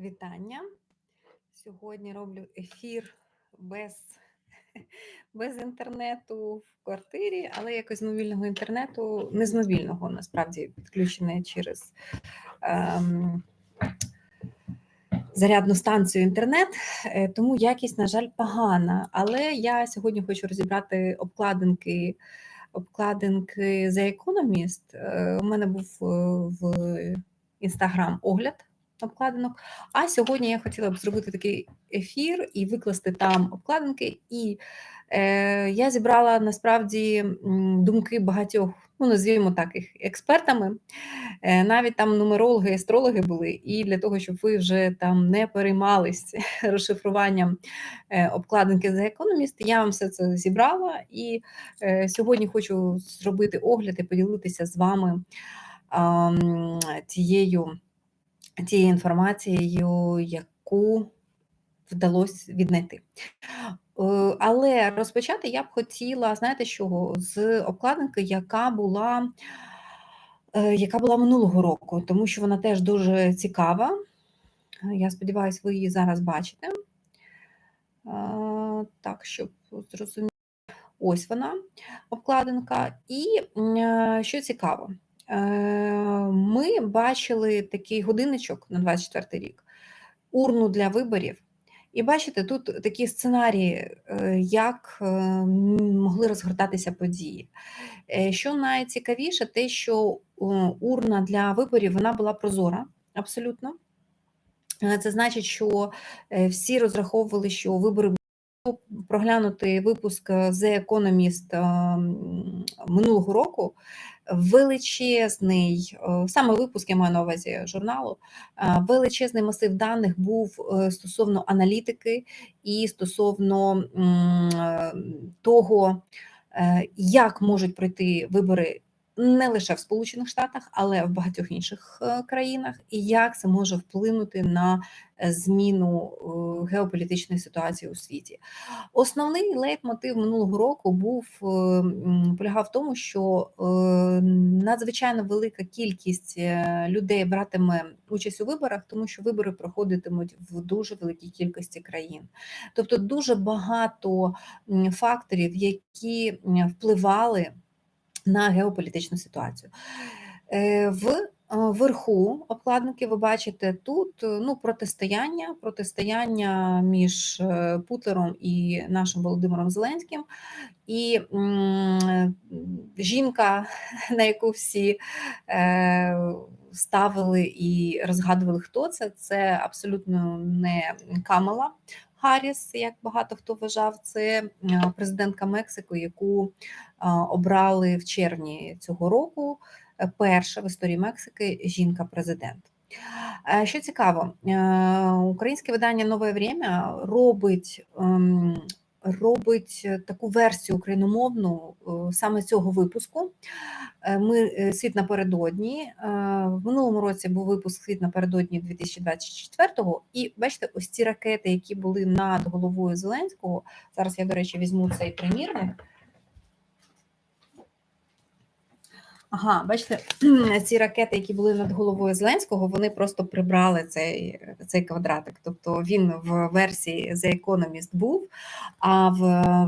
Вітання. Сьогодні роблю ефір без без інтернету в квартирі, але якось з мобільного інтернету, не з мобільного, насправді, підключений через ем, зарядну станцію інтернет, е, тому якість, на жаль, погана. Але я сьогодні хочу розібрати обкладинки. Обкладинки The Economist. Е, у мене був е, в інстаграм огляд обкладинок. А сьогодні я хотіла б зробити такий ефір і викласти там обкладинки. І е, я зібрала насправді думки багатьох, ну назвімо так, їх експертами. Е, Навіть там нумерологи, астрологи були, і для того, щоб ви вже там не переймались розшифруванням е, обкладинки The Economist, я вам все це зібрала. І е, сьогодні хочу зробити огляд і поділитися з вами е, тією тією інформацією, яку вдалося віднайти. Е, але розпочати я б хотіла, знаєте, що з обкладинки, яка була е, яка була минулого року, тому що вона теж дуже цікава. Я сподіваюся, ви її зараз бачите. Е, так, щоб зрозуміти, ось вона обкладинка. І що цікаво, ми бачили такий годинничок на 24 рік, урну для виборів. І бачите, тут такі сценарії, е, як е, могли розгортатися події. Що найцікавіше, те, що урна для виборів вона була прозора абсолютно. Це значить, що всі розраховували, що вибори проглянути випуск The Economist минулого року. Величезний, е, саме випуск я маю на увазі журналу, е, величезний масив даних був е, стосовно аналітики і стосовно того, як можуть пройти вибори не лише в Сполучених Штатах, але в багатьох інших е, країнах, і як це може вплинути на е, зміну е, геополітичної ситуації у світі. Основний лейтмотив минулого року був полягав в тому, що надзвичайно велика кількість людей братиме участь у виборах, тому що вибори проходитимуть в дуже великій кількості країн. Тобто дуже багато факторів, які впливали на геополітичну ситуацію. Е, в е, Вверху обкладинки ви бачите тут е, ну, протистояння, протистояння між Путлером і нашим Володимиром Зеленським, і жінка, на яку всі ставили і розгадували, хто це, це абсолютно не Камала Харріс, як багато хто вважав, це е, президентка Мексики, яку е, обрали в червні цього року. Е, перша в історії Мексики жінка-президент. Що цікаво, українське видання Нове Время робить ем, робить е, таку версію україномовну е, саме цього випуску. Е, ми світ напередодні. В минулому році був випуск світ напередодні 2024-го. І бачите, ось ці ракети, які були над головою Зеленського. Зараз я, до речі, візьму цей примірник. Ага, бачите, ці ракети, які були над головою Зеленського, вони просто прибрали цей цей квадратик. Тобто він в версії The Economist був, а в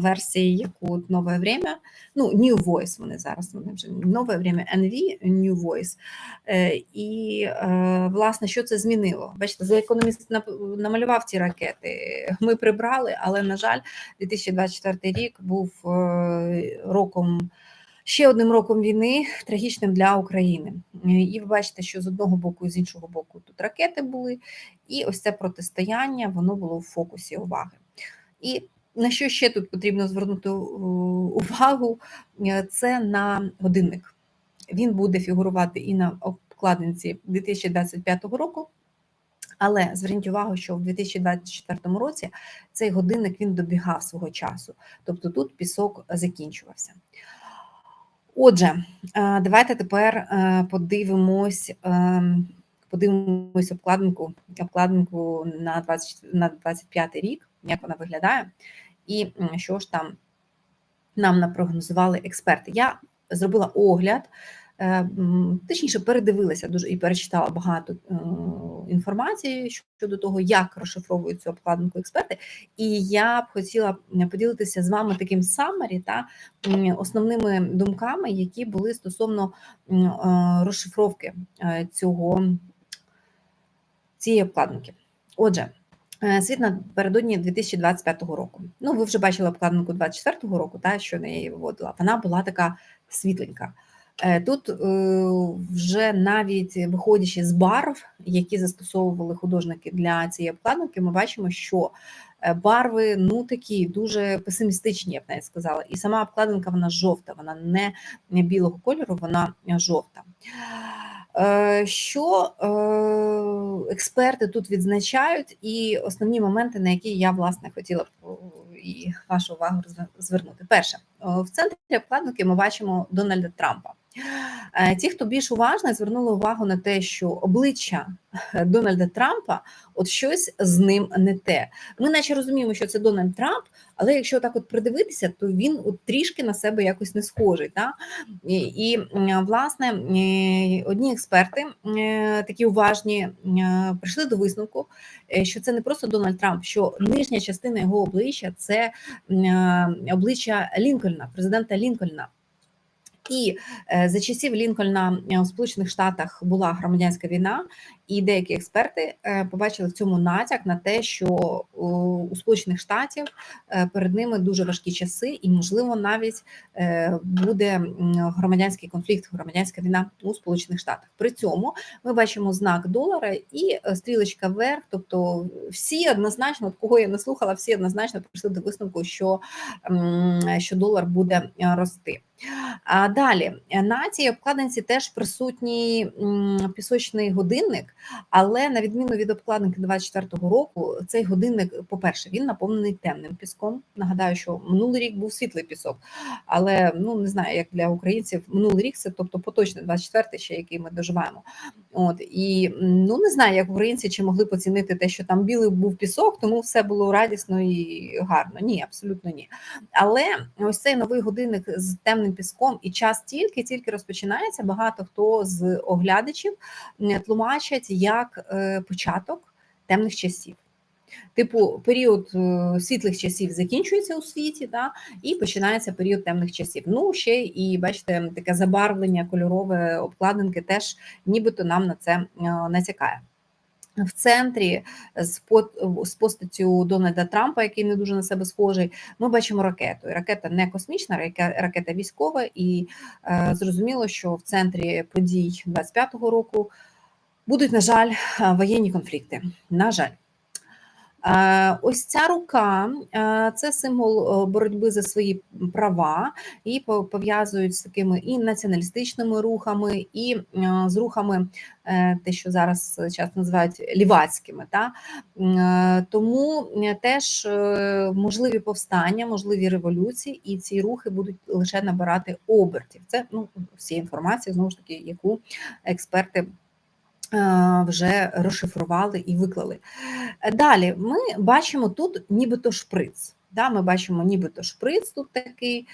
версії яку нове время, ну New Voice, вони зараз вони вже нове время NV, New Voice. Е, І е, власне, що це змінило? Бачите, The Economist намалював ці ракети. Ми прибрали, але на жаль, 2024 рік був е, роком. Ще одним роком війни трагічним для України. І ви бачите, що з одного боку і з іншого боку тут ракети були, і ось це протистояння воно було в фокусі уваги. І на що ще тут потрібно звернути е, увагу? Е, це на годинник. Він буде фігурувати і на обкладинці 2025 року. Але зверніть увагу, що в 2024 році цей годинник він добігав свого часу, тобто тут пісок закінчувався. Отже, е, давайте тепер е, подивимось, е, подивимось обкладинку обкладинку на 20, на 25 рік, як вона виглядає, і що ж там нам напрогнозували експерти. Я зробила огляд точніше, передивилася дуже і перечитала багато е, інформації щодо того, як розшифровують цю обкладинку експерти. І я б хотіла поділитися з вами таким самарі та основними думками, які були стосовно е, розшифровки е, цього цієї обкладинки. Отже, е, світ напередодні 2025 року. Ну, ви вже бачили обкладинку 24 року, та що на її виводила. Вона була така світленька. Е, Тут е, вже навіть виходячи з барв, які застосовували художники для цієї обкладинки, ми бачимо, що е, барви ну такі дуже песимістичні, я б навіть сказала. І сама обкладинка вона жовта, вона не білого кольору, вона жовта. Що експерти тут відзначають, і основні моменти, на які я власне хотіла б і вашу увагу звернути. Перше, в центрі обкладинки ми бачимо Дональда Трампа. Е, Ті, хто більш уважно, звернули увагу на те, що обличчя Дональда Трампа, от щось з ним не те. Ми наче розуміємо, що це Дональд Трамп, але якщо так от придивитися, то він от трішки на себе якось не схожий. Та? І, і власне одні експерти такі уважні прийшли до висновку, е, що це не просто Дональд Трамп, що нижня частина його обличчя це е, обличчя Лінкольна, президента Лінкольна. І е, за часів Лінкольна е, у Сполучених Штатах була громадянська війна, і деякі експерти е, побачили в цьому натяк на те, що у Сполучених Штатів е, перед ними дуже важкі часи, і можливо навіть е, буде громадянський конфлікт, громадянська війна у Сполучених Штатах. При цьому ми бачимо знак долара і стрілочка вверх. Тобто, всі однозначно, кого я не слухала, всі однозначно прийшли до висновку, що, що долар буде рости. А далі на цій обкладинці теж присутній пісочний годинник, але на відміну від обкладинки 24-го року, цей годинник, по-перше, він наповнений темним піском. Нагадаю, що минулий рік був світлий пісок, але ну не знаю, як для українців минулий рік це, тобто поточний 24-й, ще який ми доживаємо. От і ну не знаю, як українці чи могли поцінити те, що там білий був пісок, тому все було радісно і гарно. Ні, абсолютно ні. Але ось цей новий годинник з темним піском, і час тільки-тільки розпочинається. Багато хто з оглядачів м, тлумачать як е, початок темних часів. Типу, період е, світлих часів закінчується у світі, да, і починається період темних часів. Ну, ще і бачите, таке забарвлення кольорове обкладинки теж нібито нам на це е, натякає. В центрі з постаттю Дональда Трампа, який не дуже на себе схожий, ми бачимо ракету. І ракета не космічна, ракета військова, і е, зрозуміло, що в центрі подій 25-го року будуть, на жаль, е, воєнні конфлікти. На жаль. Е, Ось ця рука е, це символ боротьби за свої права, і пов'язують з такими і націоналістичними рухами, і з рухами, те, що зараз часто називають лівацькими. Та? Тому теж можливі повстання, можливі революції, і ці рухи будуть лише набирати обертів. Це ну, всі інформації, знову ж таки, яку експерти вже розшифрували і виклали. Е, Далі ми бачимо тут нібито шприц. Да, ми бачимо нібито шприц тут такий,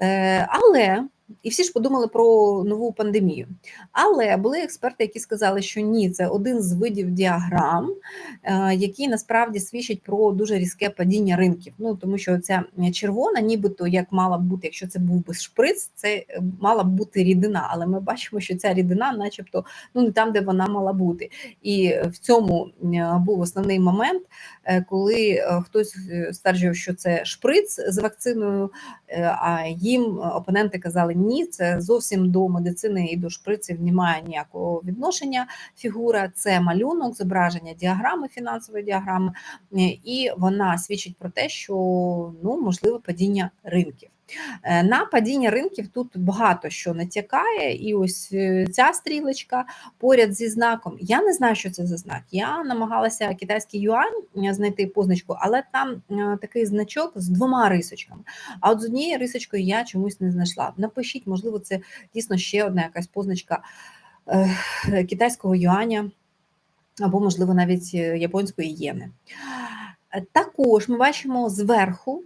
е, але і всі ж подумали про нову пандемію. Але були експерти, які сказали, що ні, це один з видів діаграм, е, який насправді свідчить про дуже різке падіння ринків. Ну тому що ця червона, нібито як мала б бути, якщо це був би шприц, це е, мала б бути рідина. Але ми бачимо, що ця рідина, начебто, ну не там, де вона мала бути. І в цьому е, був основний момент, коли хтось стверджував, що це шприц з вакциною, а їм опоненти казали, ні, це зовсім до медицини і до шприців немає ніякого відношення. Фігура це малюнок, зображення діаграми, фінансової діаграми, е, і вона свідчить про те, що ну можливе падіння ринків. Е, На падіння ринків тут багато що натякає, і ось е, ця стрілочка поряд зі знаком. Я не знаю, що це за знак. Я намагалася китайський юань е, знайти позначку, але там такий значок з двома рисочками. А от з однією рисочкою я чомусь не знайшла. Напишіть, можливо, це дійсно ще одна якась позначка китайського юаня, або, можливо, навіть японської єни. Також ми бачимо зверху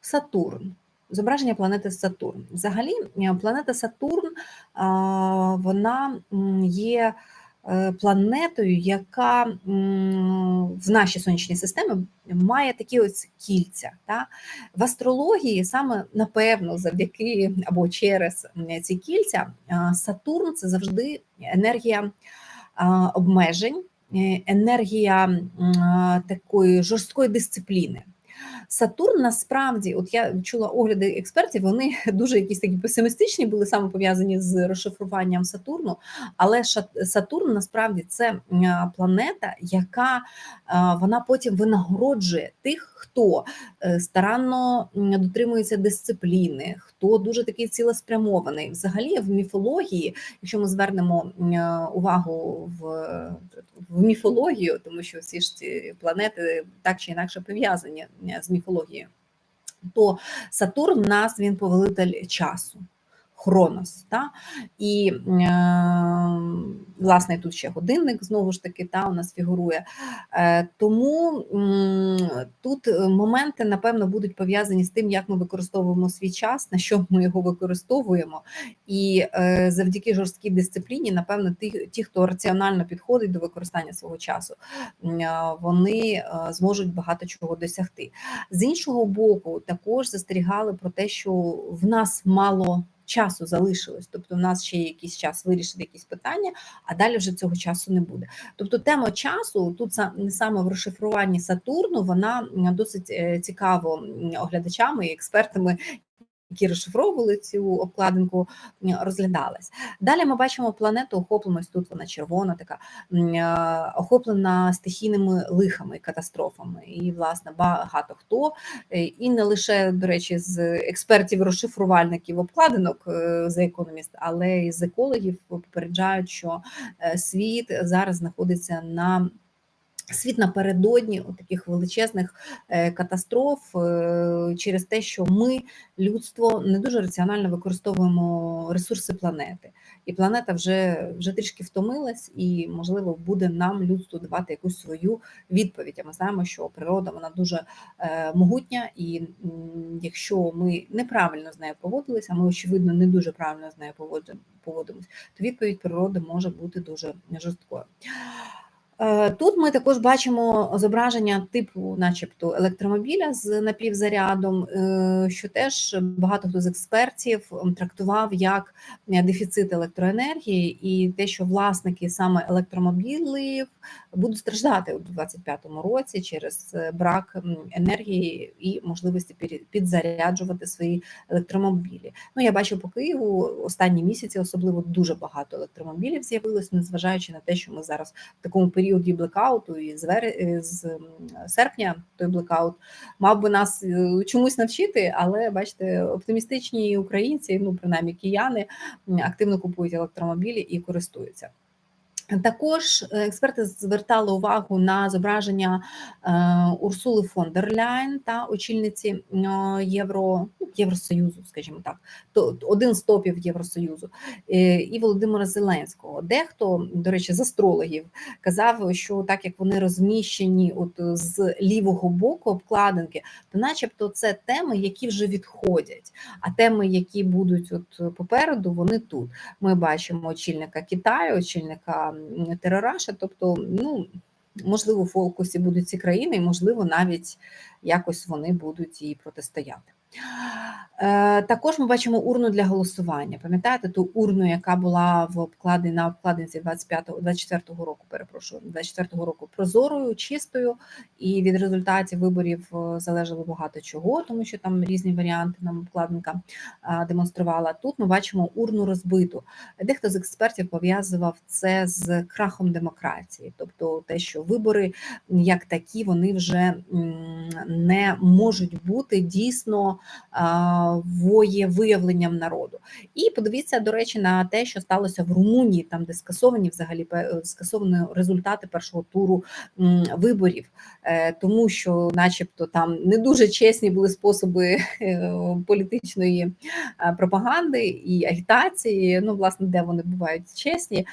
Сатурн. Зображення планети Сатурн. Взагалі, е, планета Сатурн вона є е, планетою, яка в нашій сонячній системі має такі ось кільця. Та? В астрології саме напевно завдяки або через ці кільця Сатурн це завжди енергія обмежень, е, енергія такої жорсткої дисципліни. Сатурн насправді, от я чула огляди експертів, вони дуже якісь такі песимістичні були саме пов'язані з розшифруванням Сатурну. Але Сатурн насправді це планета, яка вона потім винагороджує тих, хто е, старанно дотримується дисципліни, хто дуже такий цілеспрямований. Взагалі, в міфології, якщо ми звернемо увагу в, в міфологію, тому що всі ж ці планети так чи інакше пов'язані е, з міфологією, то Сатурн в нас він повелитель часу. Хронос, та і е, власне тут ще годинник знову ж таки та у нас фігурує. Е, тому м, тут моменти, напевно, будуть пов'язані з тим, як ми використовуємо свій час, на що ми його використовуємо, і е, завдяки жорсткій дисципліні, напевно, ті, ті, хто раціонально підходить до використання свого часу, е, вони е, зможуть багато чого досягти. З іншого боку, також застерігали про те, що в нас мало часу залишилось, тобто в нас ще є якийсь час вирішити якісь питання, а далі вже цього часу не буде. Тобто тема часу тут са- саме в розшифруванні Сатурну вона досить е, цікаво оглядачами і експертами. Які розшифровували цю обкладинку, розглядалась. Далі ми бачимо планету, охоплену, ось тут вона червона, така е, охоплена стихійними лихами катастрофами. І, власне, багато хто Е, і не лише, до речі, з експертів-розшифрувальників обкладинок е, The Economist, але й з екологів попереджають, що світ зараз знаходиться на Світ напередодні от таких величезних е, катастроф е, через те, що ми, людство, не дуже раціонально використовуємо ресурси планети, і планета вже вже трішки втомилась, і можливо буде нам людству давати якусь свою відповідь. А ми знаємо, що природа вона дуже е, могутня, і якщо ми неправильно з нею поводилися, ми очевидно не дуже правильно з нею поводимо- поводимось, то відповідь природи може бути дуже жорсткою. Е, Тут ми також бачимо зображення типу, начебто, електромобіля з напівзарядом, е, що теж багато хто з експертів трактував як е, дефіцит електроенергії, і те, що власники саме електромобілів будуть страждати у 2025 році через брак енергії і можливості підзаряджувати свої електромобілі. Ну я бачу по Києву останні місяці, особливо дуже багато електромобілів з'явилось, незважаючи на те, що ми зараз в такому періоді блекауту і з, вер... е, з серпня той блекаут мав би нас е, чомусь навчити, але бачите, оптимістичні українці, ну принаймні кияни, активно купують електромобілі і користуються. Також е, експерти звертали увагу на зображення е, Урсули фон дер Ляйн та очільниці Євро, ну, Євросоюзу, скажімо так, то один з топів Євросоюзу, е, і Володимира Зеленського. Дехто, до речі, з астрологів казав, що так як вони розміщені от з лівого боку обкладинки, то начебто це теми, які вже відходять. А теми, які будуть от попереду, вони тут. Ми бачимо очільника Китаю, очільника м, Терераша, тобто, ну. Можливо, в фокусі будуть ці країни, і можливо, навіть якось вони будуть і протистояти. Е, Також ми бачимо урну для голосування. Пам'ятаєте ту урну, яка була в обкладі на обкладинці 25-го, 24-го року, перепрошую, 24-го року прозорою, чистою, і від результатів виборів е, залежало багато чого, тому що там різні варіанти нам обкладинка е, демонструвала. Тут ми бачимо урну розбиту. Дехто з експертів пов'язував це з крахом демократії, тобто те, що вибори як такі, вони вже не можуть бути дійсно воєвиявленням народу. І подивіться, до речі, на те, що сталося в Румунії, там де скасовані взагалі скасовані результати першого туру виборів, Е, тому що, начебто, там не дуже чесні були способи е, політичної е, пропаганди і агітації. Ну, власне, де вони бувають чесні.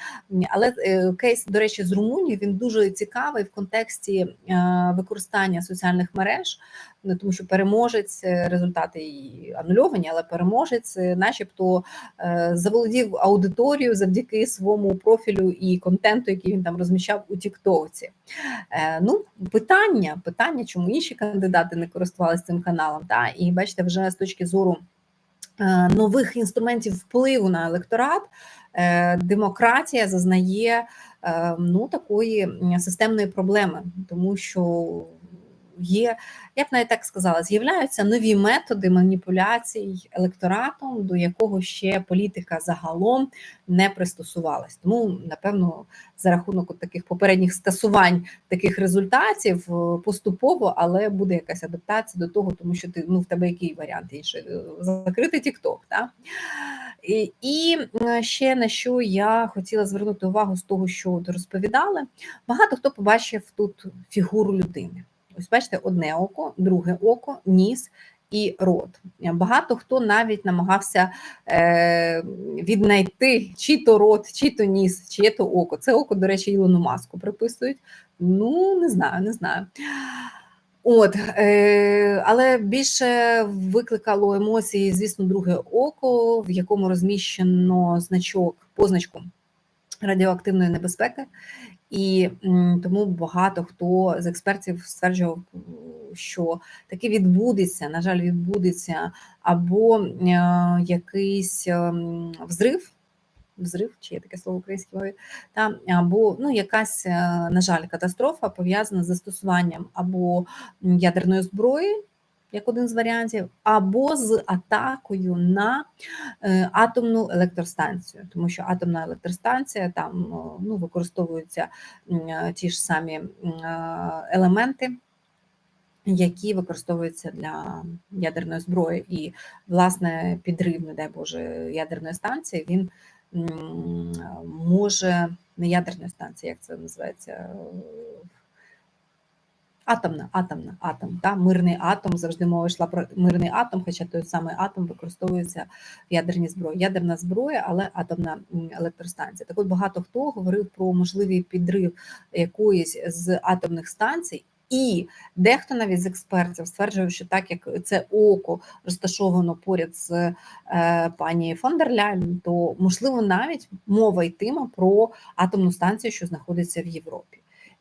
Але е, кейс, до речі, з Румунії він дуже цікавий в контексті е, використання соціальних мереж, ну, тому що переможець е, результат результати і анульовані, але переможець, е, начебто, е, заволодів аудиторію завдяки своєму профілю і контенту, який він там розміщав у Тіктоці. Ну, питання, питання, чому інші кандидати не користувалися цим каналом. Та? І бачите, вже з точки зору нових інструментів впливу на електорат. Демократія зазнає ну такої системної проблеми, тому що є, я б навіть так сказала, з'являються нові методи маніпуляцій електоратом, до якого ще політика загалом не пристосувалась. Тому, напевно, за рахунок таких попередніх скасувань таких результатів е, поступово, але буде якась адаптація до того, тому що ти ну в тебе який варіант інший е, закрити Тікток. так? І, і ще на що я хотіла звернути увагу з того, що розповідали. Багато хто побачив тут фігуру людини. Ось бачите, одне око, друге око, ніс і рот. Багато хто навіть намагався е, віднайти чи то рот, чи то ніс, чи то око. Це око, до речі, Ілону маску приписують. Ну, не знаю, не знаю. От, е, Але більше викликало емоції, звісно, друге око, в якому розміщено значок, позначку радіоактивної небезпеки. І тому багато хто з експертів стверджував, що таки відбудеться, на жаль, відбудеться або е, якийсь ем, взрив, взрив, чи є таке слово українською мові, та або ну, якась, е, на жаль, катастрофа пов'язана з застосуванням або ядерної зброї як один з варіантів, або з атакою на е, атомну електростанцію, тому що атомна електростанція там ну, використовуються ті ж самі елементи. Які використовуються для ядерної зброї, і власне підрив, не дай Боже, ядерної станції, він може не ядерної станції, як це називається Атомна, атомна, атом. Та? Мирний атом, завжди мова йшла про мирний атом, хоча той самий атом використовується в ядерній зброї. Ядерна зброя, але атомна електростанція. Так от багато хто говорив про можливий підрив якоїсь з атомних станцій. І дехто навіть з експертів стверджує, що так як це око розташовано поряд з е, пані фон то можливо навіть мова йтиме про атомну станцію, що знаходиться в Європі.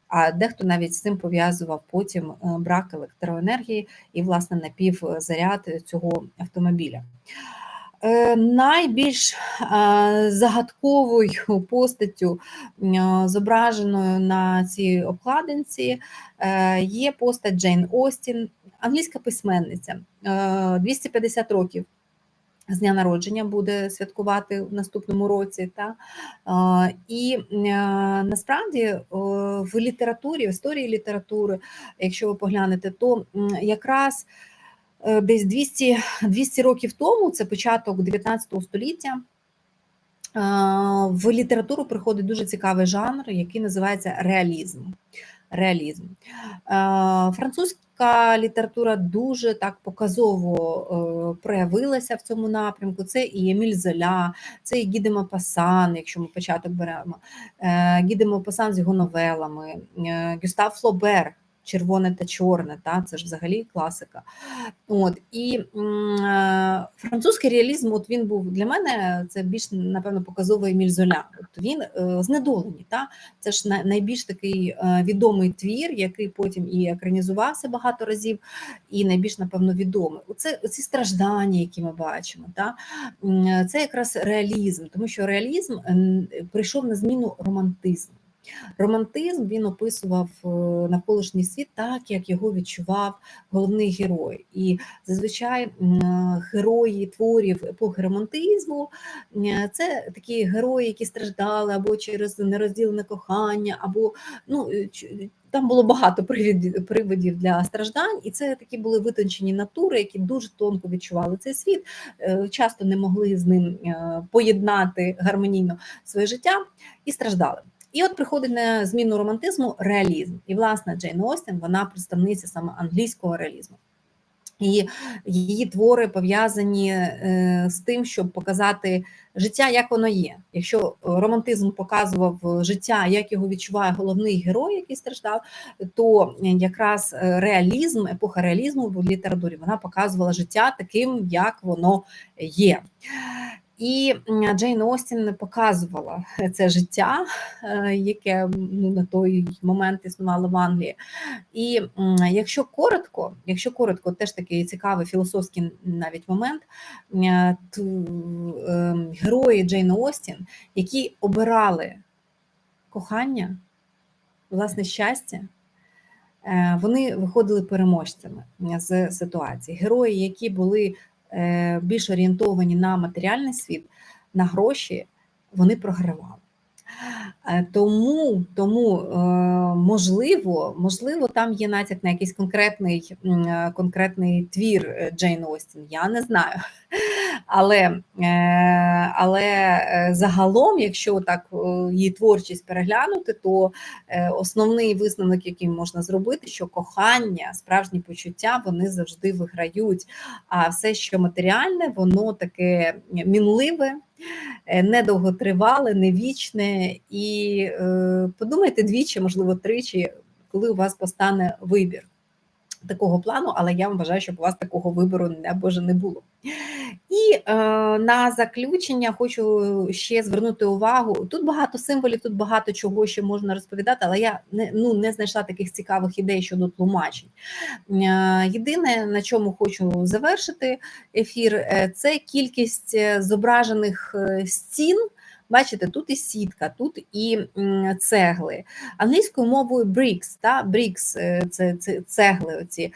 А дехто навіть з цим пов'язував потім е, брак електроенергії і, власне, напівзаряд цього автомобіля. Е, найбільш е, загадковою постаттю, зображеною на цій обкладинці, є постать Джейн Остін, англійська письменниця 250 років з дня народження буде святкувати в наступному році. Та? І насправді в літературі, в історії літератури, якщо ви поглянете, то якраз е, десь 200 200 років тому, це початок 19 століття. В літературу приходить дуже цікавий жанр, який називається реалізм. Реалізм. Французька література дуже так показово е, проявилася в цьому напрямку. Це і Еміль Золя, це і Гідемо Пасан, якщо ми початок беремо, Гідемо Гіде Пасан з його новелами, е, Гюстав Флобер червоне та чорне, та це ж взагалі класика. От І е, французький реалізм, от він був для мене це більш, напевно, показовий Еміль Золя. От Він е, знедолені. Та? Це ж найбільш такий е, відомий твір, який потім і екранізувався багато разів, і найбільш, напевно, відомий. Оце ці страждання, які ми бачимо. Та? Це якраз реалізм, тому що реалізм прийшов на зміну романтизму. Романтизм він описував е, навколишній світ так, як його відчував головний герой. І зазвичай герої творів епохи романтизму це такі герої, які страждали або через нерозділене кохання, або ну. Е, там було багато приводів для страждань, і це такі були витончені натури, які дуже тонко відчували цей світ, е, часто не могли з ним поєднати гармонійно своє життя і страждали. І от приходить на зміну романтизму реалізм. І, власне, Джейн Остін, вона представниця саме англійського реалізму. І її твори пов'язані е, з тим, щоб показати життя, як воно є. Якщо романтизм показував життя, як його відчуває головний герой, який страждав, то якраз реалізм, епоха реалізму в літературі вона показувала життя таким, як воно є. І Джейн Остін показувала це життя, е, яке ну, на той момент існувало в Англії. І якщо коротко, якщо коротко, теж такий цікавий філософський навіть момент, е, то ем, герої Джейн Остін, які обирали кохання, власне щастя. Е, вони виходили переможцями з ситуації. Герої, які були більш орієнтовані на матеріальний світ, на гроші, вони програвали. Е, тому тому е, можливо, можливо, там є натяк на якийсь конкретний конкретний твір Джейн Остін. Я не знаю. Але але загалом, якщо так її творчість переглянути, то основний висновок, який можна зробити, що кохання, справжні почуття, вони завжди виграють. А все, що матеріальне, воно таке мінливе. Е, недовготривале, не вічне, і е, подумайте двічі, можливо, тричі, коли у вас постане вибір такого плану, але я вам бажаю, щоб у вас такого вибору не боже не було. І на заключення хочу ще звернути увагу. Тут багато символів, тут багато чого ще можна розповідати, але я не ну, не знайшла таких цікавих ідей щодо тлумачень. Е, єдине, на чому хочу завершити ефір, е, це кількість е, зображених е, стін. Бачите, тут і сітка, тут і цегли. Англійською мовою bricks, та, bricks – це, це цегли. оці.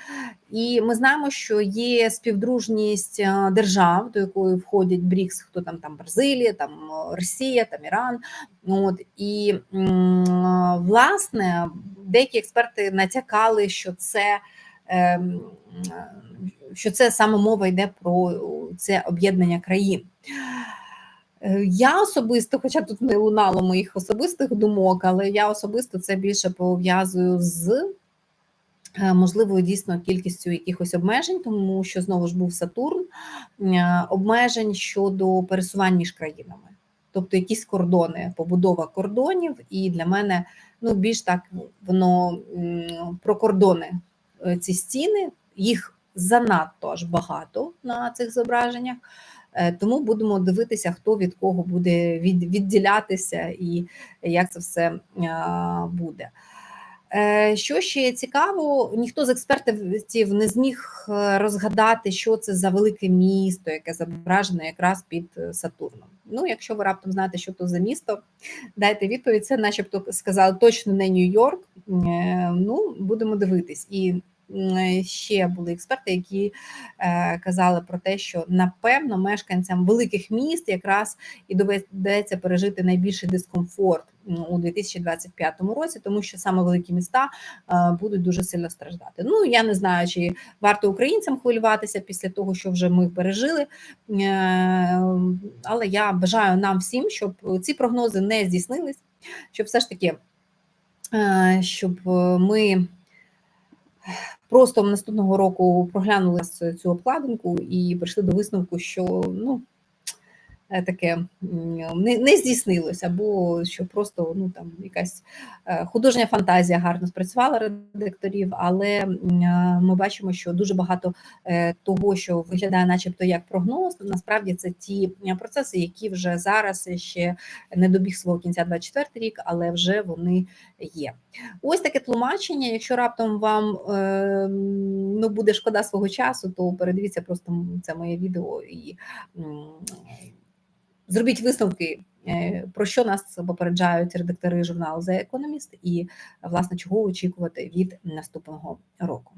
І ми знаємо, що є співдружність держав, до якої входять БРІКС, хто там там Бразилія, там Росія, там Іран. От І власне деякі експерти натякали, що це. Ем, що це саме мова йде про це об'єднання країн. Е, я особисто, хоча тут не лунало моїх особистих думок, але я особисто це більше пов'язую з е, можливою дійсно кількістю якихось обмежень, тому що знову ж був Сатурн, е, обмежень щодо пересувань між країнами. Тобто якісь кордони, побудова кордонів, і для мене ну більш так воно про кордони ці стіни, їх занадто аж багато на цих зображеннях. Е, тому будемо дивитися, хто від кого буде відділятися і як це все буде. Е, що ще цікаво, ніхто з експертів не зміг е, розгадати, що це за велике місто, яке зображено якраз під Сатурном. Ну, якщо ви раптом знаєте, що то за місто, дайте відповідь. Це, начебто, сказали точно не Нью-Йорк. Ну, будемо дивитись. І ще були експерти, які е, казали про те, що напевно мешканцям великих міст якраз і доведеться пережити найбільший дискомфорт у 2025 році, тому що саме великі міста е, будуть дуже сильно страждати. Ну я не знаю, чи варто українцям хвилюватися після того, що вже ми пережили. Е, але я бажаю нам всім, щоб ці прогнози не здійснились, щоб все ж таки. Щоб ми Просто наступного року проглянули цю обкладинку і прийшли до висновку, що ну таке не не здійснилося, або що просто ну там якась е, художня фантазія гарно спрацювала редакторів, але е, ми бачимо, що дуже багато того, що виглядає, начебто, як прогноз, насправді це ті процеси, які вже зараз ще не добіг свого кінця 24 рік, але вже вони є. Ось таке тлумачення. Якщо раптом вам ну буде шкода свого часу, то передивіться просто це моє відео і. Зробіть висновки, е, про що нас попереджають редактори журналу The Economist і власне чого очікувати від наступного року.